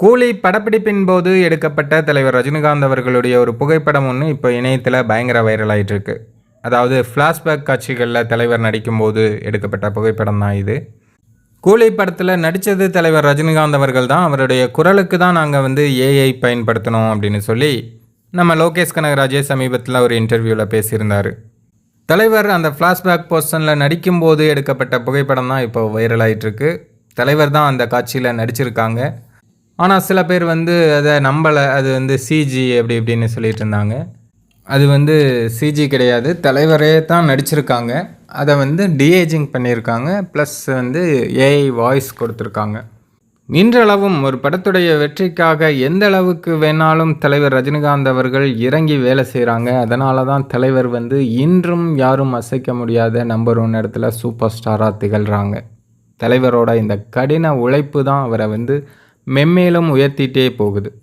கூலி படப்பிடிப்பின் போது எடுக்கப்பட்ட தலைவர் ரஜினிகாந்த் அவர்களுடைய ஒரு புகைப்படம் ஒன்று இப்போ இணையத்தில் பயங்கர வைரல் இருக்கு அதாவது ஃப்ளாஷ்பேக் காட்சிகளில் தலைவர் நடிக்கும்போது எடுக்கப்பட்ட புகைப்படம் தான் இது. கூலி படத்தில் நடித்தது தலைவர் ரஜினிகாந்த் அவர்கள் தான். அவருடைய குரலுக்கு தான் நாங்கள் வந்து ஏஐ பயன்படுத்தணும் அப்படின்னு சொல்லி நம்ம லோகேஷ் கனகராஜே சமீபத்தில் ஒரு இன்டர்வியூவில் பேசியிருந்தார். தலைவர் அந்த ஃப்ளாஷ்பேக் போர்ஷனில் நடிக்கும்போது எடுக்கப்பட்ட புகைப்படம் தான் இப்போ வைரல் ஆயிட்டிருக்கு. தலைவர் தான் அந்த காட்சியில் நடிச்சிருக்காங்க. ஆனால் சில பேர் வந்து அதை நம்பலை. அது வந்து சிஜி அப்படி இப்படின்னு சொல்லிட்டு இருந்தாங்க. அது வந்து சிஜி கிடையாது. தலைவரே தான் நடிச்சிருக்காங்க. அதை வந்து டிஏஜிங் பண்ணியிருக்காங்க ப்ளஸ் வந்து ஏஐ வாய்ஸ் கொடுத்துருக்காங்க. இன்றளவும் ஒரு படத்துடைய வெற்றிக்காக எந்த அளவுக்கு வேணாலும் தலைவர் ரஜினிகாந்த் அவர்கள் இறங்கி வேலை செய்கிறாங்க அதனால தான் தலைவர் வந்து இன்றும் யாரும் அசைக்க முடியாத நம்பர் ஒன் இடத்துல சூப்பர் ஸ்டாராக திகழ்கிறாங்க தலைவரோட இந்த கடின உழைப்பு தான் அவரை வந்து மென்மேலும் உயர்த்திட்டே போகுது.